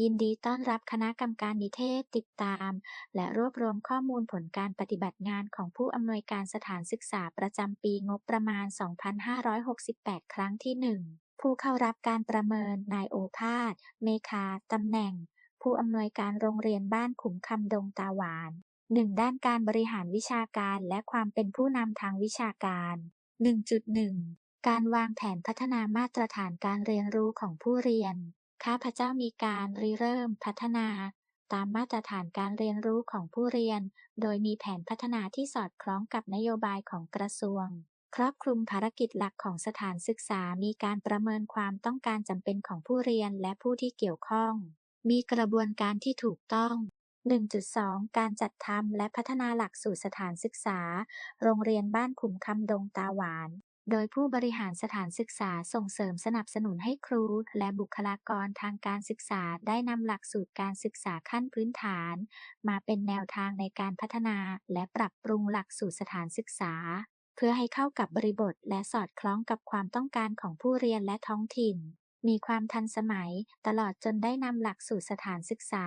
ยินดีต้อนรับคณะกรรมการนิเทศติดตาม และรวบรวมข้อมูลผลการปฏิบัติงานของผู้อำนวยการสถานศึกษาประจำปีงบประมาณ 2568 ครั้งที่ 1 ผู้เข้ารับการประเมิน นายโอภาส เมคา ตำแหน่ง ผู้อำนวยการโรงเรียนบ้านขุมคำดงตาหวาน 1. ด้านการบริหารวิชาการและความเป็นผู้นำทางวิชาการ 1.1 การวางแผนพัฒนามาตรฐานการเรียนรู้ของผู้เรียน ข้าพเจ้ามีการริเริ่มพัฒนาตามมาตรฐานการเรียนรู้ของผู้เรียน โดยมีแผนพัฒนาที่สอดคล้องกับนโยบายของกระทรวง ครอบคลุมภารกิจหลักของสถานศึกษา มีการประเมินความต้องการจำเป็นของผู้เรียนและผู้ที่เกี่ยวข้อง มีกระบวนการที่ถูกต้อง 1.2 การจัดทำและพัฒนาหลักสูตรสถานศึกษา โรงเรียนบ้านขุมคำดงตาหวาน โดยผู้บริหารสถานศึกษาส่งเสริมสนับสนุนให้ครูและบุคลากรทางการศึกษาได้นำหลักสูตรการศึกษาขั้นพื้นฐาน มาเป็นแนวทางในการพัฒนาและปรับปรุงหลักสูตรสถานศึกษา เพื่อให้เข้ากับบริบทและสอดคล้องกับความต้องการของผู้เรียนและท้องถิ่น มีความทันสมัยตลอดจนได้นำหลักสูตรสถานศึกษา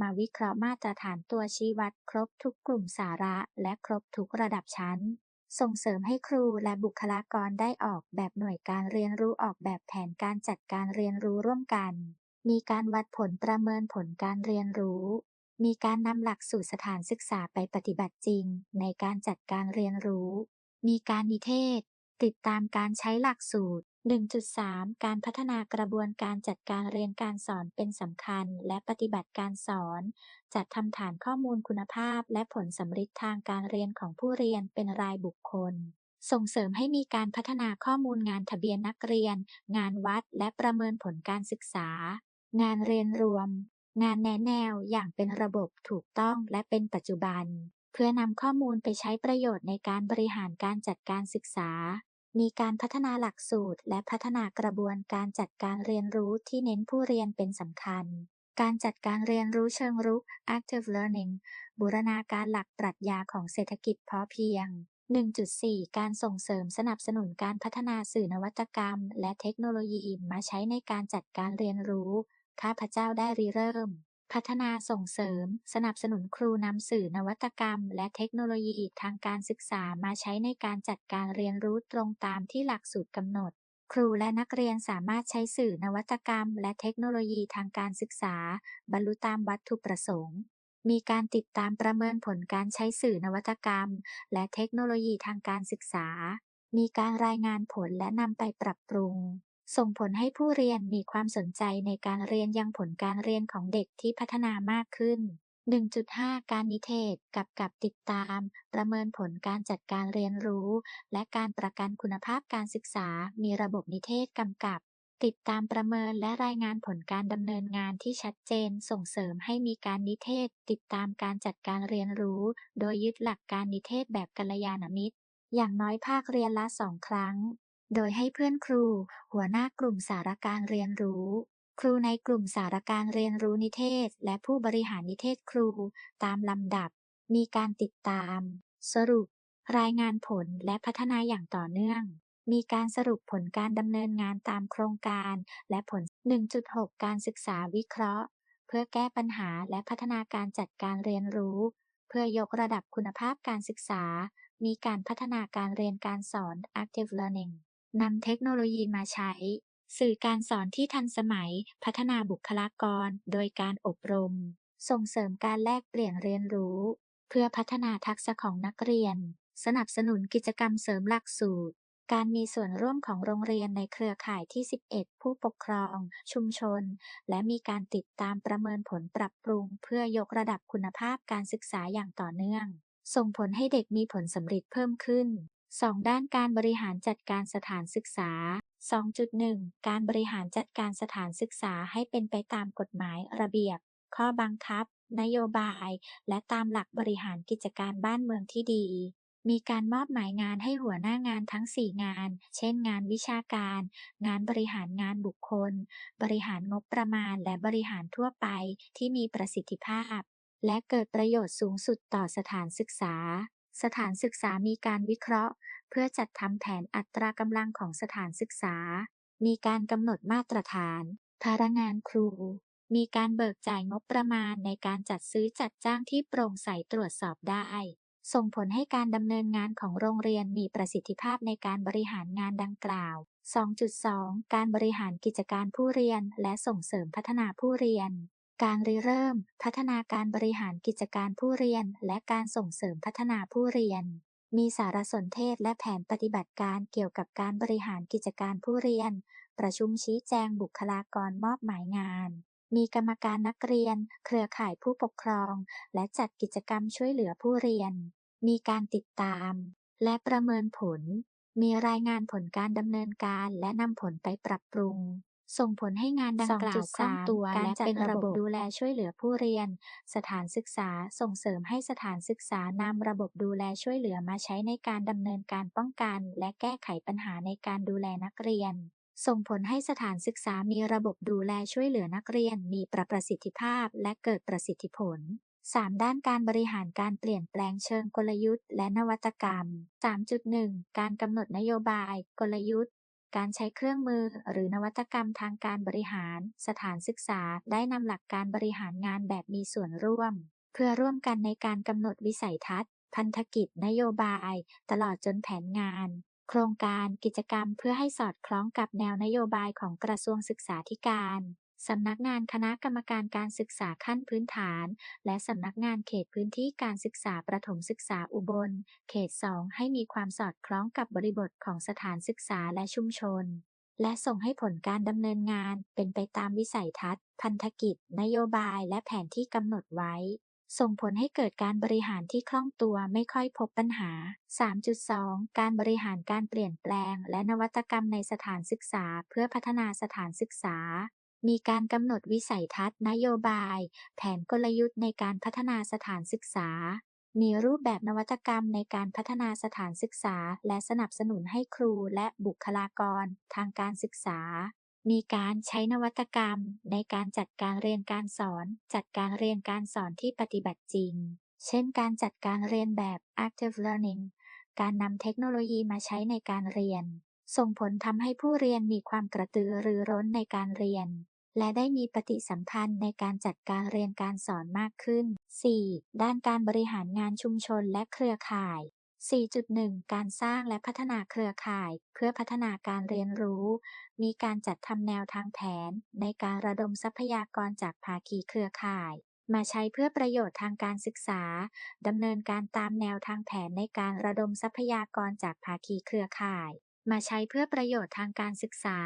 มาวิเคราะห์มาตรฐานตัวชี้วัดครบทุกกลุ่มสาระและครบทุกระดับชั้น ส่งเสริมให้ครูและบุคลากรได้ออกแบบหน่วยการเรียนรู้ออกแบบแผนการจัดการเรียนรู้ร่วมกัน มีการวัดผลประเมินผลการเรียนรู้ มีการนำหลักสูตรสถานศึกษาไปปฏิบัติจริง ในการจัดการเรียนรู้ มีการนิเทศ ติดตามการใช้หลักสูตร 1.3 การพัฒนากระบวนการจัดการเรียนการสอนเป็นสำคัญ และปฏิบัติการสอน จัดทำฐานข้อมูลคุณภาพ และผลสำฤทธิ์ทางการเรียนของผู้เรียนเป็นรายบุคคล ส่งเสริมให้มีการพัฒนาข้อมูลงานทะเบียนนักเรียน งานวัด และประเมินผลการศึกษา งานเรียนรวม งานแนะแนวอย่างเป็นระบบถูกต้องและเป็นปัจจุบัน เพื่อนำข้อมูลไปใช้ประโยชน์ในการบริหารการจัดการศึกษา มีการพัฒนาหลักสูตร และพัฒนากระบวนการจัดการเรียนรู้ที่เน้นผู้เรียนเป็นสำคัญ การจัดการเรียนรู้เชิงรุก active learning บูรณาการหลักปรัชญาของเศรษฐกิจพอเพียง 1.4 การส่งเสริมสนับสนุนการพัฒนาสื่อนวัตกรรม และเทคโนโลยีมาใช้ในการจัดการเรียนรู้ ข้าพเจ้าได้ริเริ่ม พัฒนาส่งเสริม สนับสนุนครูนำสื่อนวัตกรรม และเทคโนโลยีทางการศึกษามาใช้ในการจัดการเรียนรู้ตรงตามที่หลักสูตรกำหนด ครูและนักเรียนสามารถใช้สื่อนวัตกรรม และเทคโนโลยีทางการศึกษา บรรลุตามวัตถุประสงค์ มีการติดตามประเมินผลการใช้สื่อนวัตกรรม และเทคโนโลยีทางการศึกษา มีการรายงานผลและนำไปปรับปรุง ส่งผลให้ผู้เรียนมีความสนใจในการเรียนยังผลการเรียนของเด็กที่พัฒนามากขึ้น 1.5 การนิเทศกับกับติดตาม ประเมินผลการจัดการเรียนรู้ และการประกันคุณภาพการศึกษา มีระบบนิเทศกำกับ ติดตามประเมินและรายงานผลการดำเนินงานที่ชัดเจน ส่งเสริมให้มีการนิเทศ ติดตามการจัดการเรียนรู้ โดยยึดหลักการนิเทศแบบกัลยาณมิตร อย่างน้อยภาคเรียนละสองครั้ง โดยให้เพื่อนครู หัวหน้ากลุ่มสารการเรียนรู้ ครูในกลุ่มสารการเรียนรู้นิเทศ และผู้บริหารนิเทศครู ตามลำดับ มีการติดตาม สรุป รายงานผลและพัฒนาอย่างต่อเนื่อง มีการสรุปผลการดำเนินงานตามโครงการและผล 1.6 การศึกษาวิเคราะห์ เพื่อแก้ปัญหาและพัฒนาการจัดการเรียนรู้ เพื่อยกระดับคุณภาพการศึกษา มีการพัฒนาการเรียนการสอน active learning นำเทคโนโลยีมาใช้ สื่อการสอนที่ทันสมัย พัฒนาบุคลากร โดยการอบรม ส่งเสริมการแลกเปลี่ยนเรียนรู้ เพื่อพัฒนาทักษะของนักเรียน สนับสนุนกิจกรรมเสริมหลักสูตร การมีส่วนร่วมของโรงเรียนในเครือข่ายที่ 11 ผู้ปกครอง ชุมชน และมีการติดตามประเมินผลปรับปรุง เพื่อยกระดับคุณภาพการศึกษาอย่างต่อเนื่องส่งผลให้เด็กมีผลสำเร็จเพิ่มขึ้น 2. ด้านการบริหารจัดการสถานศึกษา 2.1 การบริหารจัดการสถานศึกษาให้เป็นไปตามกฎหมายระเบียบ ข้อบังคับ นโยบาย และตามหลักบริหารกิจการบ้านเมืองที่ดี มีการมอบหมายงานให้หัวหน้างานทั้ง 4 งาน เช่น งานวิชาการ งานบริหารงานบุคคล บริหารงบประมาณและบริหารทั่วไปที่มีประสิทธิภาพ และเกิดประโยชน์สูงสุดต่อสถานศึกษา สถานศึกษามีการวิเคราะห์ เพื่อจัดทำแผนอัตรากำลังของสถานศึกษา มีการกำหนดมาตรฐานภาระงานครู มีการเบิกจ่ายงบประมาณในการจัดซื้อจัดจ้างที่โปร่งใสตรวจสอบได้ ส่งผลให้การดำเนินงานของโรงเรียนมีประสิทธิภาพในการบริหารงานดังกล่าว 2.2 การบริหารกิจการผู้เรียนและส่งเสริมพัฒนาผู้เรียน การริเริ่ม พัฒนาการบริหารกิจการผู้เรียน และการส่งเสริมพัฒนาผู้เรียน มีสารสนเทศและแผนปฏิบัติการเกี่ยวกับการบริหารกิจการผู้เรียน ประชุมชี้แจงบุคลากรมอบหมายงาน มีกรรมการนักเรียน เครือข่ายผู้ปกครอง และจัดกิจกรรมช่วยเหลือผู้เรียน มีการติดตาม และประเมินผล มีรายงานผลการดำเนินการและนำผลไปปรับปรุง ส่งผลให้งานดังกล่าวคล่องตัว2.3และเป็นระบบดูแลช่วยเหลือผู้เรียน สถานศึกษาส่งเสริมให้สถานศึกษานำระบบดูแลช่วยเหลือมาใช้ในการดำเนินการป้องกัน และแก้ไขปัญหาในการดูแลนักเรียน ส่งผลให้สถานศึกษามีระบบดูแลช่วยเหลือนักเรียน มีประประสิทธิภาพ และเกิดประสิทธิผล 3. ด้านการบริหารการเปลี่ยนแปลงเชิงกลยุทธ์ และนวัตกรรม 3.1 การกำหนดนโยบาย กลยุทธ์ การใช้เครื่องมือหรือนวัตกรรมทางการบริหาร สถานศึกษาได้นำหลักการบริหารงานแบบมีส่วนร่วม เพื่อร่วมกันในการกำหนดวิสัยทัศน์ พันธกิจนโยบาย ตลอดจนแผนงาน โครงการกิจกรรมเพื่อให้สอดคล้องกับแนวนโยบายของกระทรวงศึกษาธิการ สำนักงานคณะกรรมการการศึกษาขั้นพื้นฐาน และสำนักงานเขตพื้นที่การศึกษาประถมศึกษาอุบล เขต 2 ให้มีความสอดคล้องกับบริบทของสถานศึกษาและชุมชน และส่งให้ผลการดำเนินงานเป็นไปตามวิสัยทัศน์ พันธกิจ นโยบายและแผนที่กำหนดไว้ ส่งผลให้เกิดการบริหารที่คล่องตัวไม่ค่อยพบปัญหา 3.2 การบริหารการเปลี่ยนแปลง และนวัตกรรมในสถานศึกษา เพื่อพัฒนาสถานศึกษา มีการกำหนดวิสัยทัศน์นโยบาย แผนกลยุทธ์ในการพัฒนาสถานศึกษา มีรูปแบบนวัตกรรมในการพัฒนาสถานศึกษา และสนับสนุนให้ครูและบุคลากร ทางการศึกษา มีการใช้นวัตกรรม ในการจัดการเรียนการสอน จัดการเรียนการสอนที่ปฏิบัติจริง เช่น การจัดการเรียนแบบ active learning การนำเทคโนโลยีมาใช้ในการเรียนส่งผลทำให้ผู้เรียนมีความกระตือรือร้นในการเรียน และได้มีปฏิสัมพันธ์ในการจัดการเรียนการสอนมากขึ้น 4. ด้านการบริหารงานชุมชนและเครือข่าย 4.1 การสร้างและพัฒนาเครือข่าย เพื่อพัฒนาการเรียนรู้ มีการจัดทำแนวทางแผน ในการระดมทรัพยากรจากภาคีเครือข่าย มาใช้เพื่อประโยชน์ทางการศึกษาดำเนินการตามแนวทางแผนในการระดมทรัพยากรจากภาคีเครือข่าย มาใช้เพื่อประโยชน์ทางการศึกษา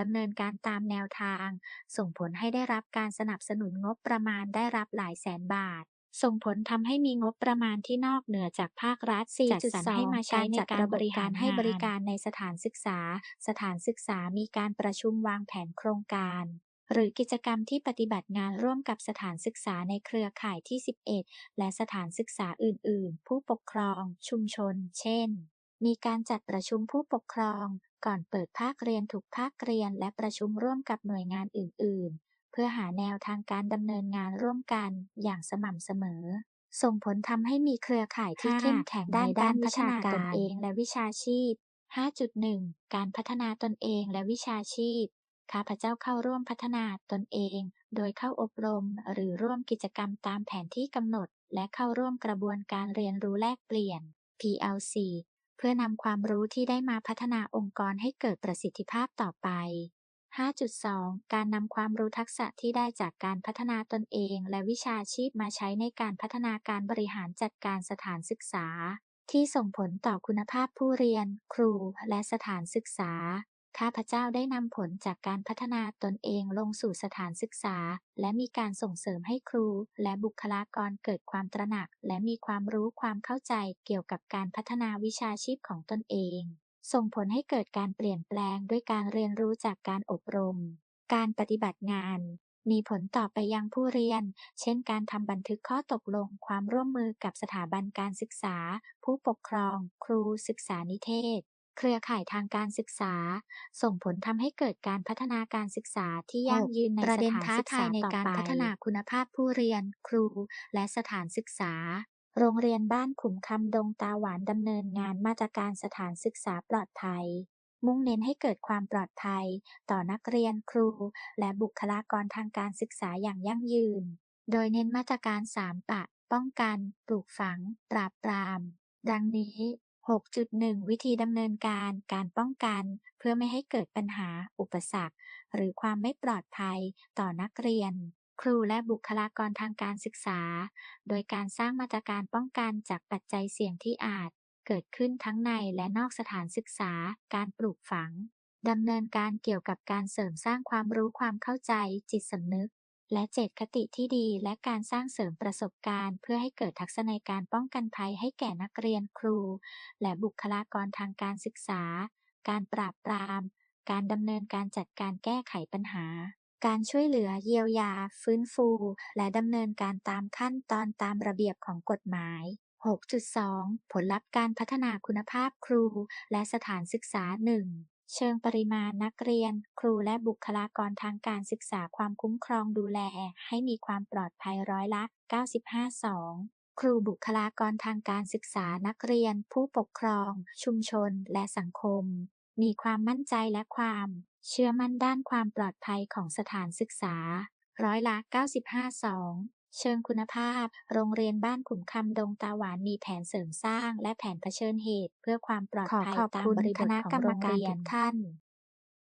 ดำเนินการตามแนวทาง ส่งผลให้ได้รับการสนับสนุนงบประมาณได้รับหลายแสนบาท ส่งผลทำให้มีงบประมาณที่นอกเหนือจากภาครัฐจัดสรรให้มาใช้ในการบริหารให้บริการในสถานศึกษา สถานศึกษามีการประชุมวางแผนโครงการหรือกิจกรรมที่ปฏิบัติงานร่วมกับสถานศึกษาในเครือข่ายที่ 11 และสถานศึกษาอื่น ๆ ผู้ปกครอง ชุมชน เช่น มีการจัดประชุมผู้ปกครอง ก่อนเปิดภาคเรียนทุกภาคเรียนและประชุมร่วมกับหน่วยงานอื่น ๆ เพื่อหาแนวทางการดำเนินงานร่วมกันอย่างสม่ำเสมอ ส่งผลทำให้มีเครือข่ายที่ห้าเข้มแข็งด้าในนด้านวิพัฒชานาการตนเองและวิชาชีพ 5.1 การพัฒนาตนเองและวิชาชีพ ข้าพเจ้าเข้าร่วมพัฒนาตนเอง โดยเข้าอบรม หรือร่วมกิจกรรมตามแผนที่กำหนด และเข้าร่วมกระบวนการเรียนรู้แลกเปลี่ยน PLC เพื่อนำความรู้ที่ได้มาพัฒนาองค์กรให้เกิดประสิทธิภาพต่อไป 5.2 การนำความรู้ทักษะที่ได้จากการพัฒนาตนเองและวิชาชีพมาใช้ในการพัฒนาการบริหารจัดการสถานศึกษา ที่ส่งผลต่อคุณภาพผู้เรียน ครู และสถานศึกษา ข้าพเจ้าได้นำผลจากการพัฒนาตนเองลงสู่สถานศึกษา และมีการส่งเสริมให้ครู และบุคลากรเกิดความตระหนัก และมีความรู้ความเข้าใจเกี่ยวกับการพัฒนาวิชาชีพของตนเอง ส่งผลให้เกิดการเปลี่ยนแปลงด้วยการเรียนรู้จากการอบรม การปฏิบัติงาน มีผลต่อไปยังผู้เรียน เช่น การทำบันทึกข้อตกลง ความร่วมมือกับสถาบันการศึกษา ผู้ปกครอง ครู ศึกษานิเทศ เครือข่ายทางการศึกษา ส่งผลทำให้เกิดการพัฒนาการศึกษาที่ยั่งยืนในประสเด็นถานท้าศึกทาษายในต่อการไปพัฒนาคุณภาพผู้เรียน ครู และสถานศึกษา โรงเรียนบ้านขุมคำดงตาหวานดำเนินงานมาตรการสถานศึกษาปลอดภัย มุ่งเน้นให้เกิดความปลอดภัย ต่อนักเรียนครู และบุคลากรทางการศึกษาอย่างยั่งยืน โดยเน้นมาตรการ3ปะป้องกัน ปลูกฝัง ปราบปราม ดังนี้ 6.1 วิธีดำเนินการ การป้องกัน เพื่อไม่ให้เกิดปัญหา อุปสรรค หรือความไม่ปลอดภัยต่อนักเรียน ครูและบุคลากรทางการศึกษา โดยการสร้างมาตรการป้องกันจากปัจจัยเสี่ยงที่อาจ เกิดขึ้นทั้งในและนอกสถานศึกษา การปลูกฝังดำเนินการเกี่ยวกับการเสริมสร้างความรู้ความเข้าใจ จิตสำนึก และเจตคติที่ดีและการสร้างเสริมประสบการณ์ เพื่อให้เกิดทักษะในการป้องกันภัยให้แก่นักเรียนครู และบุคลากรทางการศึกษา การปราบปราม การดำเนินการจัดการแก้ไขปัญหา การช่วยเหลือเยียวยา ฟื้นฟู และดำเนินการตามขั้นตอนตามระเบียบของกฎหมาย 6.2 ผลลัพธ์การพัฒนาคุณภาพครู และสถานศึกษา 1. เชิงปริมาณนักเรียน ครูและบุคลากรทางการศึกษาความคุ้มครองดูแลให้มีความปลอดภัยร้อยละ 95.2 ครูบุคลากรทางการศึกษานักเรียน ผู้ปกครอง ชุมชน และสังคม มีความมั่นใจและความ เชื่อมั่นด้านความปลอดภัยของสถานศึกษา ร้อยละ 95.2 เชิงคุณภาพ โรงเรียนบ้านขุนคำดงตาหวานมีแผนเสริมสร้างและแผนเผชิญเหตุ เพื่อความปลอดภัยตามบริบทของโรงเรียนขั้น